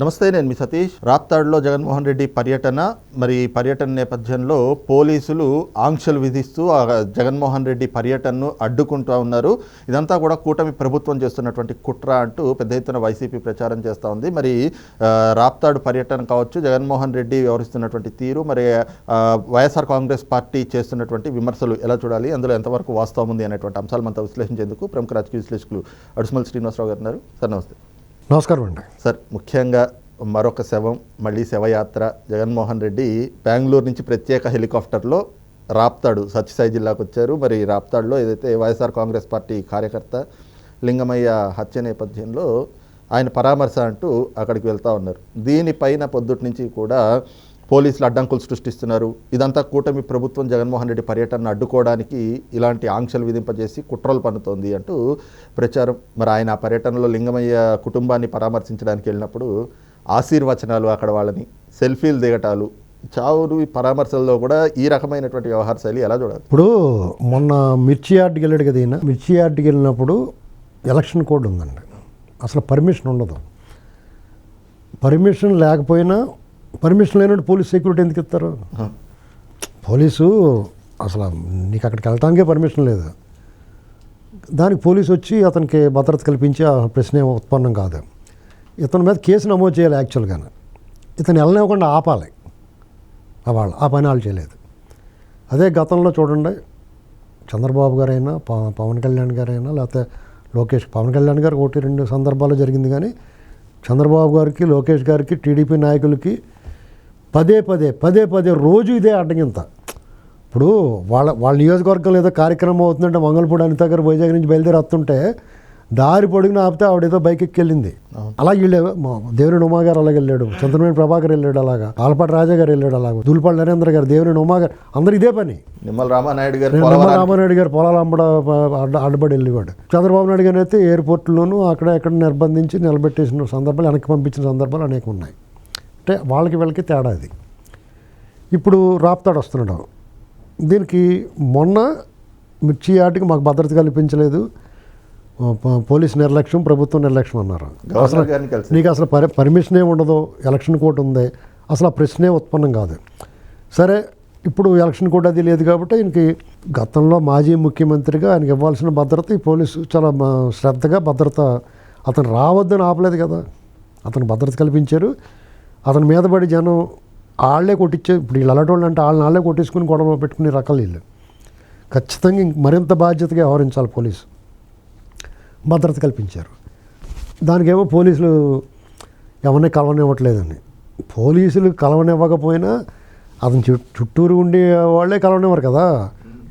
నమస్తే నేను మీ సతీష్. రాప్తాడులో జగన్మోహన్ రెడ్డి పర్యటన మరి పర్యటన నేపథ్యంలో పోలీసులు ఆంక్షలు విధిస్తూ జగన్మోహన్ రెడ్డి పర్యటనను అడ్డుకుంటూ ఉన్నారు. ఇదంతా కూడా కూటమి ప్రభుత్వం చేస్తున్నటువంటి కుట్ర అంటూ పెద్ద ఎత్తున వైసీపీ ప్రచారం చేస్తూ ఉంది. మరి రాప్తాడు పర్యటన కావచ్చు జగన్మోహన్ రెడ్డి వ్యవహరిస్తున్నటువంటి తీరు మరి వైఎస్ఆర్ కాంగ్రెస్ పార్టీ చేస్తున్నటువంటి విమర్శలు ఎలా చూడాలి అందులో ఎంతవరకు వాస్తవం ఉంది అనేటువంటి అంశాలు మనతో విశ్లేషించేందుకు ప్రముఖ రాజకీయ విశ్లేషకులు అడుసుమల్ శ్రీనివాసరావు గారు ఉన్నారు. సార్ నమస్తే. నమస్కారం అండి. సార్ ముఖ్యంగా మరొక శవం మళ్ళీ శవయాత్ర. జగన్మోహన్ రెడ్డి బెంగళూరు నుంచి ప్రత్యేక హెలికాప్టర్లో రాప్తాడు. సత్యసాయి జిల్లాకు వచ్చారు మరి రాప్తాడులో ఏదైతే వైఎస్ఆర్ కాంగ్రెస్ పార్టీ కార్యకర్త లింగమయ్య హత్య నేపథ్యంలో ఆయన పరామర్శ అంటూ అక్కడికి వెళ్తా ఉన్నారు. దీనిపైన పొద్దుటి నుంచి కూడా పోలీసులు అడ్డంకులు సృష్టిస్తున్నారు. ఇదంతా కూటమి ప్రభుత్వం జగన్మోహన్ రెడ్డి పర్యటనను అడ్డుకోవడానికి ఇలాంటి ఆంక్షలు విధింపజేసి కుట్రలు పన్నుతోంది అంటూ ప్రచారం. మరి ఆయన ఆ పర్యటనలో లింగమయ్య కుటుంబాన్ని పరామర్శించడానికి వెళ్ళినప్పుడు ఆశీర్వచనాలు అక్కడ వాళ్ళని సెల్ఫీలు దిగటాలు చావులు ఈ పరామర్శల్లో కూడా ఈ రకమైనటువంటి వ్యవహార శైలి ఎలా చూడాలి? ఇప్పుడు మొన్న మిర్చి యార్డ్కి వెళ్ళాడు కదా ఈయన. మిర్చి యార్డ్కి వెళ్ళినప్పుడు ఎలక్షన్ కోడ్ ఉందండి అసలు పర్మిషన్ ఉండదు. పర్మిషన్ లేకపోయినా పర్మిషన్ లేనట్టు పోలీస్ సెక్యూరిటీ ఎందుకు ఇస్తారు? పోలీసు అసలు నీకు అక్కడికి వెళ్ళటానికే పర్మిషన్ లేదు. దానికి పోలీసు వచ్చి అతనికి భద్రత కల్పించి ఆ ప్రశ్న ఉత్పన్నం కాదు. ఇతని మీద కేసు నమోదు చేయాలి యాక్చువల్గా ఇతను వెళ్ళనివ్వకుండా ఆపాలి. ఆ వాళ్ళు ఆ పని వాళ్ళు చేయలేదు. అదే గతంలో చూడండి చంద్రబాబు గారైనా ప- పవన్ కళ్యాణ్ గారైనా లేకపోతే లోకేష్ పవన్ కళ్యాణ్ గారు ఒకటి రెండు సందర్భాల్లో జరిగింది కానీ చంద్రబాబు గారికి లోకేష్ గారికి టీడీపీ నాయకులకి పదే పదే పదే పదే రోజు ఇదే అడ్డగింత ఇప్పుడు వాళ్ళ వాళ్ళ నియోజకవర్గంలో ఏదో కార్యక్రమం అవుతుందంటే మంగళపూడి అనిత గారు వైజాగ్ నుంచి బయలుదేరి వస్తుంటే దారి పొడుగున ఆపితే ఆవిడ ఏదో బైక్ ఎక్కి వెళ్ళింది అలా వీళ్ళు దేవిని ఉమా గారు అలాగ వెళ్ళాడు. చంద్రమేని ప్రభాకర్ వెళ్ళాడు అలాగా. ఆలపాటి రాజా గారు వెళ్ళాడు అలాగా. దూల్పాటి నరేంద్ర గారు దేవిని ఉమా గారు అందరు ఇదే పని. నిమ్మల రామానాయుడు గారు నిమ్మ పోలవరానికి- రామానాయుడు గారు పొలాలు అమ్మడ అడ్డ అడ్డబడి వెళ్ళేవాడు. చంద్రబాబు నాయుడు గారు అయితే ఎయిర్పోర్ట్లోనూ అక్కడ ఎక్కడ నిర్బంధించి నిలబెట్టేసిన సందర్భాలు వెనక్కి పంపించిన సందర్భాలు అనేక ఉన్నాయి. అంటే వాళ్ళకి వీళ్ళకి తేడా అది ఇప్పుడు రాప్తాడు వస్తున్నాడు. దీనికి మొన్న మిర్చి ఆటికి మాకు భద్రత కల్పించలేదు. పోలీస్ నిర్లక్ష్యం ప్రభుత్వం నిర్లక్ష్యం అన్నారు. కలిసి నీకు అసలు పరి పర్మిషన్ ఏమి ఉండదు. ఎలక్షన్ కోడ్ ఉంది. అసలు ఆ ప్రశ్నే ఉత్పన్నం కాదు. సరే ఇప్పుడు ఎలక్షన్ కోడ్ అది లేదు కాబట్టి ఆయనకి గతంలో మాజీ ముఖ్యమంత్రిగా ఆయనకి ఇవ్వాల్సిన భద్రత ఈ పోలీసు చాలా శ్రద్ధగా భద్రత అతను రావద్దని ఆపలేదు కదా. అతను భద్రత కల్పించారు. అతని మీద పడి జనం వాళ్ళే కొట్టించే ఇప్పుడు వీళ్ళు అలాంటి అంటే వాళ్ళని వాళ్ళే కొట్టించుకుని గొడవ పెట్టుకునే రకాలు వీళ్ళు. ఖచ్చితంగా ఇంక మరింత బాధ్యతగా వ్యవహరించాలి పోలీసు. భద్రత కల్పించారు. దానికేమో పోలీసులు ఎవరిని కలవనివ్వట్లేదని పోలీసులు కలవనివ్వకపోయినా అతని చుట్- చుట్టూరు ఉండే వాళ్ళే కలవనివ్వరు కదా.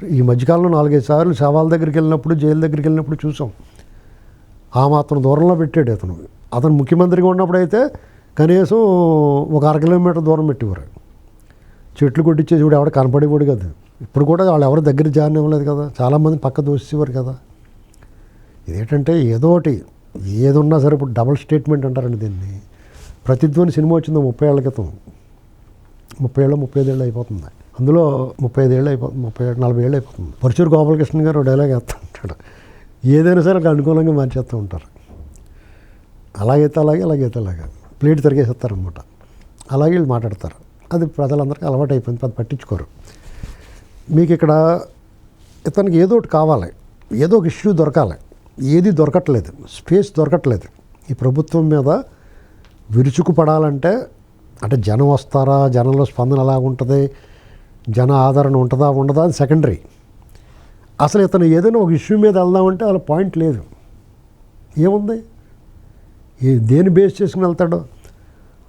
ఈ మధ్యకాలంలో నాలుగైదు సార్లు శవాల దగ్గరికి వెళ్ళినప్పుడు జైలు దగ్గరికి వెళ్ళినప్పుడు చూసాం. ఆ మాత్రం దూరంలో పెట్టాడు అతను. అతను ముఖ్యమంత్రిగా ఉన్నప్పుడైతే కనీసం ఒక అర కిలోమీటర్ దూరం పెట్టేవారు. చెట్లు కొట్టించేసి ఇప్పుడు ఎవడ కనపడేవాడు కదా. ఇప్పుడు కూడా వాళ్ళు ఎవరు దగ్గర జారనివ్వలేదు కదా. చాలామంది పక్క దోసేవారు కదా. ఇదేంటంటే ఏదో ఒకటి ఏదున్నా సరే ఇప్పుడు డబుల్ స్టేట్మెంట్ అంటారండి దీన్ని. ప్రతిధ్వని సినిమా వచ్చిందో ముప్పై ఏళ్ళ క్రితం. ముప్పై ఏళ్ళు ముప్పై ఐదేళ్ళు అయిపోతుంది. అందులో ముప్పై ఐదేళ్ళు అయిపోతుంది ముప్పై ఏడు నలభై ఏళ్ళు అయిపోతుంది. పరుచూరు గోపాలకృష్ణ గారు డైలాగ్ వేస్తూ ఉంటాడు ఏదైనా సరే అనుకూలంగా మార్చేస్తూ ఉంటారు. అలాగైతే అలాగే అలాగైతే అలాగే. ప్లేట్ తిరిగేసేస్తారనమాట. అలాగే వీళ్ళు మాట్లాడతారు. అది ప్రజలందరికీ అలవాటు అయిపోయింది అది పట్టించుకోరు. మీకు ఇక్కడ ఇతనికి ఏదో ఒకటి కావాలి. ఏదో ఒక ఇష్యూ దొరకాలి. ఏది దొరకట్లేదు. స్పేస్ దొరకట్లేదు. ఈ ప్రభుత్వం మీద విరుచుకు పడాలంటే అంటే జనం వస్తారా? జనంలో స్పందన ఎలా ఉంటుంది జన ఆదరణ ఉంటుందా? ఉండదా? అని సెకండరీ అసలు ఇతను ఏదైనా ఒక ఇష్యూ మీద వెళ్దామంటే వాళ్ళ పాయింట్ లేదు. ఏముంది? దేని బేస్ చేసుకుని వెళ్తాడు.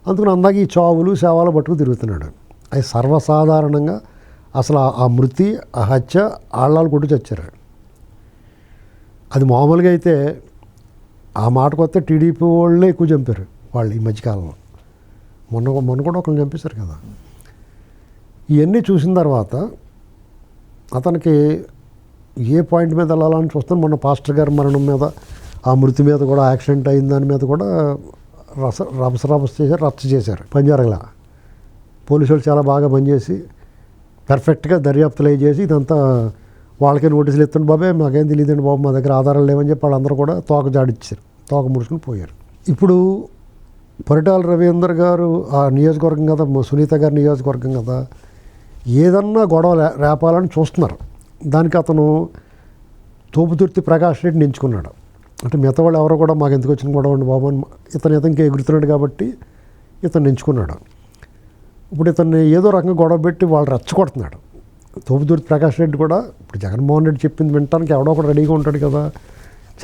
అందుకని అందాక ఈ చావులు సేవలు పట్టుకు తిరుగుతున్నాడు. అది సర్వసాధారణంగా అసలు ఆ- మృతి ఆ హత్య ఆళ్ళాలు కొట్టు చచ్చారు. అది మామూలుగా అయితే ఆ మాటకు వస్తే టీడీపీ వాళ్ళే ఎక్కువ చంపారు వాళ్ళు ఈ మధ్యకాలంలో. మొన్న మొన్న కూడా ఒకరిని చంపేశారు కదా. ఇవన్నీ చూసిన తర్వాత అతనికి ఏ పాయింట్ మీద వెళ్ళాలని చూస్తాను మొన్న పాస్టర్ గారి మరణం మీద ఆ మృతి మీద కూడా యాక్సిడెంట్ అయిన దాని మీద కూడా రస రభస రభస చేశారు రచ్చ చేశారు పంజారంలా పోలీసు వాళ్ళు చాలా బాగా పనిచేసి పర్ఫెక్ట్గా దర్యాప్తులు అయి చేసి ఇదంతా వాళ్ళకే నోటీసులు ఇస్తుండే బాబే మాకేం తెలియదండి బాబు మా దగ్గర ఆధారాలు లేవని చెప్పి వాళ్ళందరూ కూడా తోక జాడిచ్చారు తోక ముడుచుకుని పోయారు. ఇప్పుడు పరిటాల రవీందర్ గారు ఆ నియోజకవర్గం కదా సునీత గారి నియోజకవర్గం కదా ఏదన్నా గొడవ రేపాలని చూస్తున్నారు. దానికి అతను తోపుతుర్తి ప్రకాష్ రెడ్డిని ఎంచుకున్నాడు. అంటే మిగతా వాళ్ళు ఎవరో కూడా మాకు ఎందుకు వచ్చిన గొడవ అండి బాబు అని ఇతను ఇతనికి ఎగురుతున్నాడు కాబట్టి ఇతను ఎంచుకున్నాడు. ఇప్పుడు ఇతన్ని ఏదో రకంగా గొడవ పెట్టి వాళ్ళు రెచ్చగొడుతున్నాడు. తోపుదూరి ప్రకాష్ రెడ్డి కూడా ఇప్పుడు జగన్మోహన్ రెడ్డి చెప్పింది వినటానికి ఎవడో కూడా రెడీగా ఉంటాడు కదా.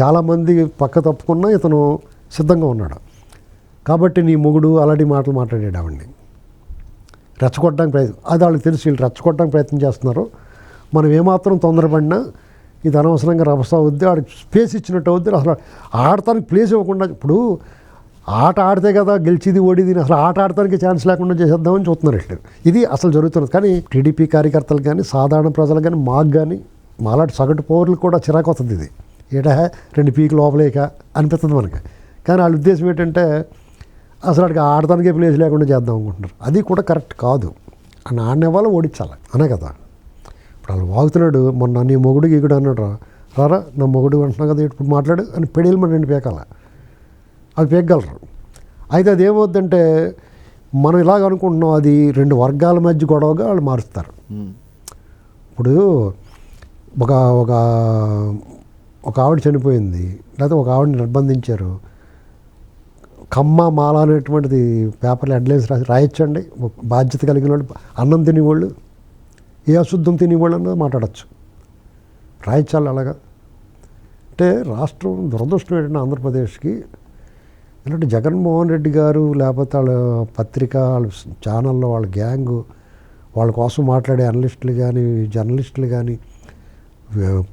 చాలామంది పక్క తప్పుకున్నా ఇతను సిద్ధంగా ఉన్నాడు. కాబట్టి నీ మొగుడు అలాంటి మాటలు మాట్లాడాడు ఆవిడ్ని. రెచ్చగొట్టడానికి ప్రయత్నం అది వాళ్ళకి తెలిసి వీళ్ళు రెచ్చగొట్టడానికి ప్రయత్నం చేస్తున్నారు. మనం ఏమాత్రం తొందరపడినా ఇది అనవసరంగా రభస అవుద్ది ఆడికి స్పేస్ ఇచ్చినట్టు అవుద్ది అసలు ఆడటానికి ప్లేస్ ఇవ్వకుండా ఇప్పుడు ఆట ఆడితే కదా గెలిచిది ఓడిది అసలు ఆట ఆడటానికి ఛాన్స్ లేకుండా చేసేద్దామని చూస్తున్నారు ఇట్లా ఇది అసలు జరుగుతున్నది. కానీ టీడీపీ కార్యకర్తలు కానీ సాధారణ ప్రజలు కానీ మాకు కానీ మాలాంటి సగటు పౌరులు కూడా చిరాకు వస్తుంది ఇది. ఏటా? రెండు పీక్ లోపలేక అనిపిస్తుంది మనకి. కానీ వాళ్ళ ఉద్దేశం ఏంటంటే అసలు అక్కడికి ఆడటానికే ప్లేస్ లేకుండా చేద్దాం అనుకుంటున్నారు. అది కూడా కరెక్ట్ కాదు. అని ఆడిన వాళ్ళు ఓడించాలి అనే కదా. ఇప్పుడు వాళ్ళు వాగుతున్నాడు మొన్న నీ మొగుడు గీగుడు అన్నాడు రా. రారా నా మొగుడు అంటున్నావు కదా ఇప్పుడు మాట్లాడు అని పెడేలు మన రెండు పీకాల. అది పీకగలరు. అయితే అది ఏమవుద్దంటే మనం ఇలాగ అనుకుంటున్నాం అది రెండు వర్గాల మధ్య గొడవగా వాళ్ళు మారుస్తారు. ఇప్పుడు ఒక ఒక ఒక ఆవిడ చనిపోయింది లేకపోతే ఒక ఆవిడని నిర్బంధించారు. కమ్మ మాల అనేటువంటిది పేపర్లో హెడ్లైన్స్ రాసి రాయొచ్చండి. బాధ్యత కలిగిన వాళ్ళు అన్నం తినేవాళ్ళు. ఏ అశుద్ధం తినేవాళ్ళన్నా మాట్లాడచ్చు. రాయించాలి అలాగా. అంటే రాష్ట్రం దురదృష్టం ఏంటంటే ఆంధ్రప్రదేశ్కి ఎందుకంటే జగన్మోహన్ రెడ్డి గారు లేకపోతే వాళ్ళ పత్రిక వాళ్ళ ఛానల్లో వాళ్ళ గ్యాంగు వాళ్ళ కోసం మాట్లాడే అనలిస్టులు కానీ జర్నలిస్టులు కానీ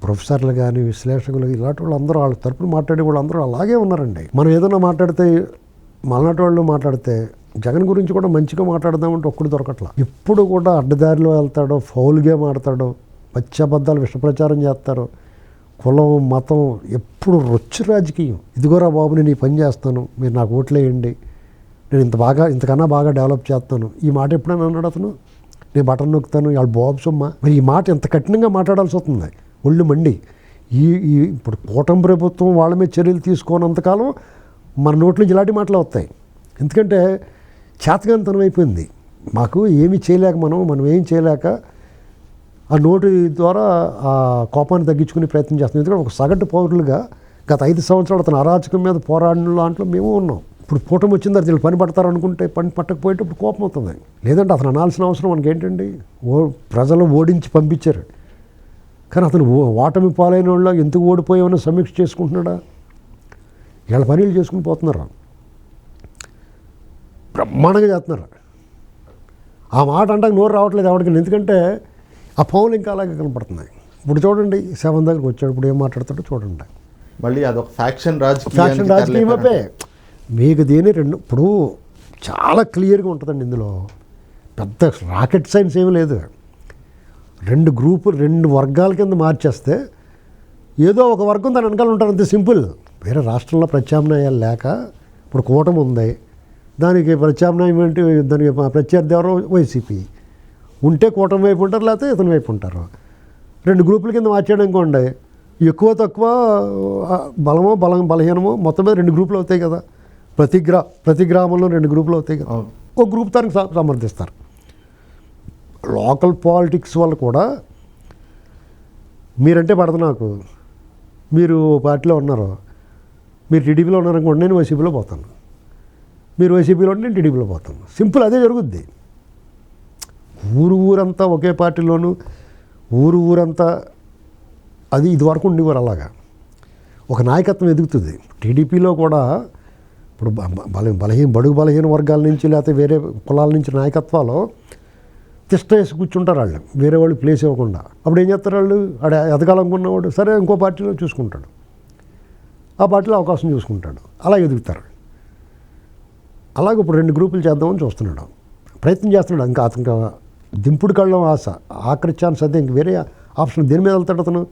ప్రొఫెసర్లు కానీ విశ్లేషకులు ఇలాంటి వాళ్ళందరూ వాళ్ళ తరపున మాట్లాడే వాళ్ళందరూ అలాగే ఉన్నారండి. మనం ఏదైనా మాట్లాడితే మలనాటి వాళ్ళు మాట్లాడితే జగన్ గురించి కూడా మంచిగా మాట్లాడదామంటే ఒక్కడు దొరకట్లా. ఎప్పుడు కూడా అడ్డదారిలో వెళ్తాడో ఫౌల్గా మాడతాడో ఆడతాడో పచ్చబద్దాలు విషప్రచారం చేస్తారు కులం మతం ఎప్పుడు రొచ్చు రాజకీయం. ఇదిగోరా బాబు నేను ఈ పని చేస్తాను మీరు నాకు ఓట్లేయండి నేను ఇంత బాగా ఇంతకన్నా బాగా డెవలప్ చేస్తాను. ఈ మాట ఎప్పుడైనా అన్నాడు అతను? నేను బటన్ నొక్కుతాను వాళ్ళ బాబు సొమ్మ. మరి ఈ మాట ఎంత కఠినంగా మాట్లాడాల్సి వస్తుంది? ఒళ్ళు మండి. ఈ ఈ ఇప్పుడు కూటమి ప్రభుత్వం వాళ్ళ మీద చర్యలు తీసుకోనంతకాలం మన నోట్లో నుంచి ఇలాంటి మాటలు వస్తాయి. ఎందుకంటే చేతగానితనం అయిపోయింది. మాకు ఏమి చేయలేక మనం మనం ఏం చేయలేక ఆ నోటి ద్వారా ఆ కోపాన్ని తగ్గించుకునే ప్రయత్నం చేస్తున్నాం. ఎందుకంటే ఒక సగటు పౌరులుగా గత ఐదు సంవత్సరాలు అతను అరాచకం మీద పోరాడిన దాంట్లో మేము ఉన్నాం. ఇప్పుడు కూటమి వచ్చిన తర్వాత వీళ్ళు పని పడతారు అనుకుంటే పని పట్టకపోయేటప్పుడు కోపం అవుతుంది లేదంటే అతను అనాల్సిన అవసరం మనకి ఏంటండి ఓ ప్రజలు ఓడించి పంపించారు. కానీ అతను ఓ- ఓటమి పాలైన వాళ్ళు ఎందుకు ఓడిపోయామని సమీక్ష చేసుకుంటున్నాడా? వీళ్ళ పనులు చేసుకుని పోతున్నారు? బ్రహ్మాండంగా చేస్తున్నారు ఆ మాట అంటే నోరు రావట్లేదు ఎవరికి ఎందుకంటే ఆ పౌలు ఇంకా అలాగే కనపడుతున్నాయి. ఇప్పుడు చూడండి సెవెన్ దగ్గరకు వచ్చాడు ఇప్పుడు ఏం మాట్లాడతాడో చూడండి. మళ్ళీ అదొక ఫ్యాక్షన్ ఫ్యాక్షన్ రాజకీయం తెరలేపారు. అయిపోయి మీకు దీని రెండు ఇప్పుడు చాలా క్లియర్గా ఉంటుందండి ఇందులో. పెద్ద రాకెట్ సైన్స్ ఏమీ లేదు. రెండు గ్రూపులు రెండు వర్గాల కింద మార్చేస్తే ఏదో ఒక వర్గం దాని వెనకాల ఉంటారు అంతే సింపుల్. వేరే రాష్ట్రంలో ప్రత్యామ్నాయాలు లేక ఇప్పుడు కూటమి ఉంది. దానికి ప్రత్యామ్నాయం ఏంటి? దానికి ప్రత్యర్థి ఎవరో? వైసీపీ. ఉంటే కూటమి వైపు ఉంటారు లేకపోతే ఇతని వైపు ఉంటారు. రెండు గ్రూపుల కింద మార్చాడు అనుకోండి ఎక్కువ తక్కువ బలమో బలం బలహీనమో మొత్తం మీద రెండు గ్రూపులు అవుతాయి కదా. ప్రతి గ్రా ప్రతి గ్రామంలో రెండు గ్రూపులు అవుతాయి కదా. ఒక గ్రూప్ దానికి స- సమర్థిస్తారు. లోకల్ పాలిటిక్స్ వాళ్ళు కూడా మీరంటే పడదు నాకు. మీరు పార్టీలో ఉన్నారు మీరు టీడీపీలో ఉన్నారనుకోండి నేను వైసీపీలో పోతాను. మీరు వైసీపీలో ఉంటే నేను టీడీపీలో పోతాను సింపుల్ అదే జరుగుద్ది. ఊరు ఊరంతా ఒకే పార్టీలోను ఊరు ఊరంతా అది ఇదివరకు ఉండేవారు అలాగా. ఒక నాయకత్వం ఎదుగుతుంది. టీడీపీలో కూడా ఇప్పుడు బల బలహీన బడుగు బలహీన వర్గాల నుంచి లేకపోతే వేరే కులాల నుంచి నాయకత్వాలు తిష్ట వేసి కూర్చుంటారు వాళ్ళు. వేరే వాళ్ళు ప్లేస్ ఇవ్వకుండా. అప్పుడు ఏం చేస్తారు వాళ్ళు? ఆడ ఎదగాలనుకున్నవాడు సరే ఇంకో పార్టీలో చూసుకుంటాడు. ఆ పార్టీలో అవకాశం చూసుకుంటాడు. అలా ఎదుగుతారు అలాగే ఇప్పుడు రెండు గ్రూపులు చేద్దామని చూస్తున్నాడు. ప్రయత్నం చేస్తున్నాడు. ఇంకా అతనికి దింపుడు కళ్ళం ఆశ. ఆఖరి ఛాన్స్ అదే. ఇంక వేరే ఆప్షన్ దేని మీద వెళ్తాడు అతను?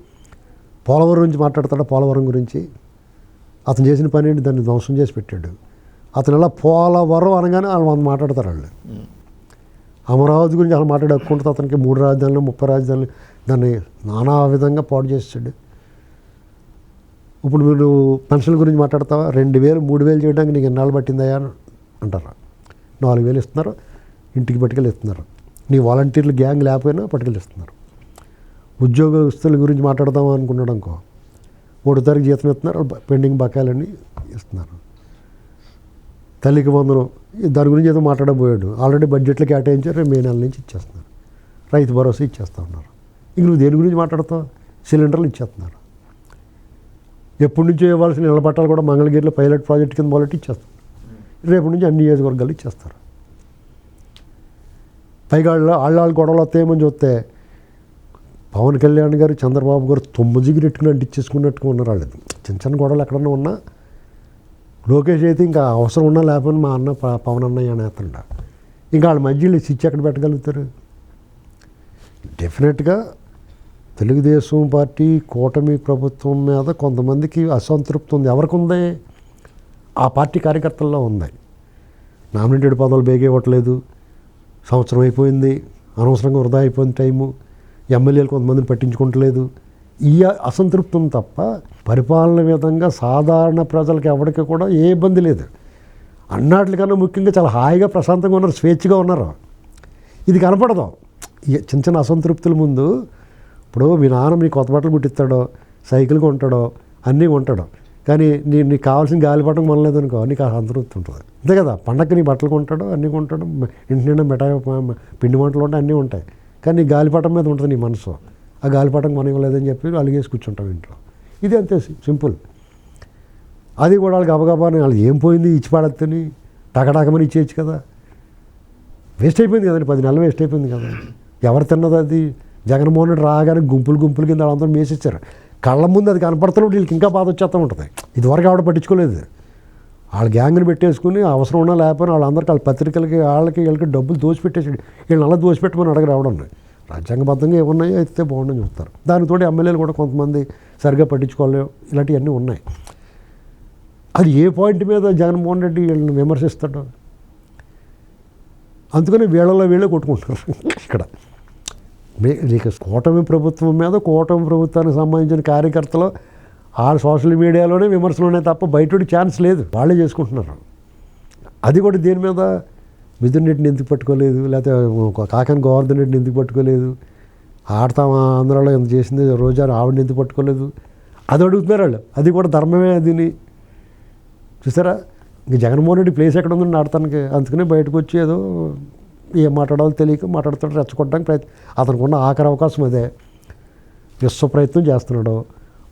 పోలవరం గురించి మాట్లాడతాడు? పోలవరం గురించి? అతను చేసిన పని ఏంటి? దాన్ని ధ్వంసం చేసి పెట్టాడు. అతను ఎలా పోలవరం అనగానే వాళ్ళు వంద మాట్లాడతారు వాళ్ళు. అమరావతి గురించి అలా మాట్లాడుకుంటే అతనికి మూడు రాజధానులు ముప్పై రాజధానులు దాన్ని నానా విధంగా పాడు చేసాడు ఇప్పుడు మీరు పెన్షన్ గురించి మాట్లాడతావా? రెండు వేలు మూడు వేలు చేయడానికి నీకు ఎన్నాళ్ళు పట్టిందయ్యా? అని అంటారు. నాలుగు వేలు ఇస్తున్నారు ఇంటికి పట్టుకెళ్ళి ఇస్తున్నారు నీ వాలంటీర్లు గ్యాంగ్ లేకపోయినా పట్టుకెళ్ళి ఇస్తున్నారు ఉద్యోగస్తుల గురించి మాట్లాడదాం అనుకున్నాడు అనుకో మూడు తారీఖు జీతం ఇస్తున్నారు పెండింగ్ బకాయిలన్నీ ఇస్తున్నారు. తల్లికి వందనం దాని గురించి ఏదో మాట్లాడబోయాడు. ఆల్రెడీ బడ్జెట్లో కేటాయించారు రేపు మే నెల నుంచి ఇచ్చేస్తున్నారు. రైతు భరోసా ఇచ్చేస్తూ ఉన్నారు. ఇంక నువ్వు దేని గురించి మాట్లాడతావు? సిలిండర్లు ఇచ్చేస్తున్నారు. ఎప్పటి నుంచో ఇవ్వాల్సిన నిలబట్టాలు కూడా మంగళగిరిలో పైలట్ ప్రాజెక్ట్ కింద మొదలెట్టి ఇచ్చేస్తారు రేపు నుంచి అన్ని నియోజకవర్గాలు ఇచ్చేస్తారు. పైగా వాళ్ళ వాళ్ళ గొడవలు వస్తాయేమని చూస్తే పవన్ కళ్యాణ్ గారు చంద్రబాబు గారు తొమ్మిదిగిరెట్టుకుని అంటించేసుకున్నట్టుగా ఉన్నారు వాళ్ళు చిన్న చిన్న గొడవలు ఎక్కడన్నా ఉన్నా లోకేష్ అయితే ఇంకా అవసరం ఉన్నా లేకపోయినా మా అన్న పవన్ అన్నయ్య అనేస్తుండ ఇంకా వాళ్ళ మధ్యలో స్విచ్ ఎక్కడ పెట్టగలుగుతారు? డెఫినెట్గా తెలుగుదేశం పార్టీ కూటమి ప్రభుత్వం మీద కొంతమందికి అసంతృప్తి ఉంది. ఎవరికి ఉంది? ఆ పార్టీ కార్యకర్తల్లో ఉంది. నామినేటెడ్ పదవులు బేగే ఇవ్వట్లేదు. సంవత్సరం అయిపోయింది. అనవసరంగా వృధా అయిపోయింది టైము. ఎమ్మెల్యేలు కొంతమందిని పట్టించుకోవట్లేదు ఈ అసంతృప్తం తప్ప పరిపాలన విధంగా సాధారణ ప్రజలకు ఎవరికి కూడా ఏ ఇబ్బంది లేదు. అన్నాటికన్నా ముఖ్యంగా చాలా హాయిగా ప్రశాంతంగా ఉన్నారు స్వేచ్ఛగా ఉన్నారు. ఇది కనపడదు. ఈ చిన్న చిన్న అసంతృప్తుల ముందు ఇప్పుడు మీ నాన్న మీ కొత్త బట్టలు పుట్టిస్తాడో సైకిల్ కొంటాడో అన్నీ కొంటాడు. కానీ నీ నీకు కావాల్సిన గాలిపటం కొనలేదనుకో నీకు ఆ సంతృప్తి ఉంటుంది. అంతే కదా? పండగకి నీ బట్టలు కొంటాడు అన్నీ కొంటాడు ఇంటి నిండా మిఠాయి పిండి వంటలు ఉంటాయి అన్నీ ఉంటాయి. కానీ నీ గాలిపటం మీద ఉంటుంది నీ మనసు. ఆ గాలిపటం కొనివ్వలేదని చెప్పి అలిగేసి కూర్చుంటాం ఇంట్లో. ఇది అంతే సింపుల్. అది కూడా వాళ్ళకి గబగబాని వాళ్ళు ఏం పోయింది ఇచ్చి పడద్దని టకటకమని ఇచ్చేయచ్చు కదా. వేస్ట్ అయిపోయింది కదండి పది నెలలు వేస్ట్ అయిపోయింది కదా. ఎవరు తిన్నది అది? జగన్మోహన్ రెడ్డి రాగానే గుంపులు గుంపులు కింద వాళ్ళందరూ మేసిచ్చారు. కళ్ళ ముందు అది కనపడుతున్నప్పుడు వీళ్ళకి ఇంకా బాధ వచ్చేస్తూ ఉంటుంది. ఇదివరకు ఆవిడ పట్టించుకోలేదు. వాళ్ళ గ్యాంగ్ని పెట్టేసుకుని అవసరం ఉన్నా లేకపోయినా వాళ్ళందరికీ వాళ్ళ పత్రికలకి వాళ్ళకి వీళ్ళకి డబ్బులు దోచిపెట్టేసి వీళ్ళని అలా దోచిపెట్టమని అడగ రావడం రాజ్యాంగబద్ధంగా ఏమున్నాయో అయితే బాగుండని చూస్తారు దానితో ఎమ్మెల్యేలు కూడా కొంతమంది సరిగ్గా పట్టించుకోలేవు. ఇలాంటివన్నీ ఉన్నాయి. అది ఏ పాయింట్ మీద జగన్మోహన్ రెడ్డి వీళ్ళని విమర్శిస్తాడు? అందుకని వీళ్ళలో వీళ్ళే కొట్టుకుంటున్నారు. ఇక్కడ నీకు కూటమి ప్రభుత్వం మీద కూటమి ప్రభుత్వానికి సంబంధించిన కార్యకర్తలు ఆ సోషల్ మీడియాలోనే విమర్శలు ఉన్నాయి తప్ప బయట ఛాన్స్ లేదు. వాళ్ళే చేసుకుంటున్నారు. అది కూడా దేని మీద? మిథున్ రెడ్డిని ఎందుకు పట్టుకోలేదు? లేకపోతే కాకని గోవర్ధన్ రెడ్డిని ఎందుకు పట్టుకోలేదు? ఆడతాం ఆంధ్రాలో ఎంత చేసింది? రోజా ఆవిడని ఎందుకు పట్టుకోలేదు? అది అడుగుతున్నారు వాళ్ళు. అది కూడా ధర్మమే అదిని చూసారా? ఇంక జగన్మోహన్ రెడ్డి ప్లేస్ ఎక్కడ ఉందని ఆడతానికి అందుకనే బయటకు వచ్చి ఏదో ఏం మాట్లాడాలో తెలియక మాట్లాడుతాడు రెచ్చగొట్టడానికి ప్రయత్నం. అతనికి ఉన్న ఆఖరి అవకాశం అదే. విశ్వ ప్రయత్నం చేస్తున్నాడు.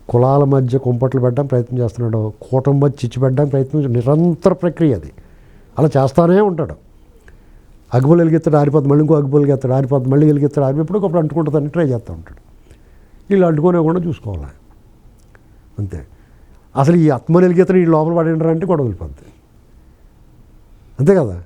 కులాల మధ్య కుంపట్లు పెట్టడం ప్రయత్నం చేస్తున్నాడు. కూటమి మధ్య చిచ్చు పెట్టడానికి ప్రయత్నం నిరంతర ప్రక్రియ అది. అలా చేస్తానే ఉంటాడు. అగ్బులు వెలిగిస్తాడు ఆరిపోతుంది మళ్ళీ ఇంకో అగ్బులు వెలిగిస్తాడు ఆరిపోతుంది మళ్ళీ వెలిగిస్తాడు ఆరిపోయి ఎప్పుడు ఒకప్పుడు అంటుకుంటుందని ట్రై చేస్తూ ఉంటాడు. వీళ్ళు అంటుకోనివ్వకుండా చూసుకోవాలి? అంతే. అసలు ఈ ఆత్మ వెలిగితను ఈ లోపల పడి గొడవలు గొడవ అంతే కదా?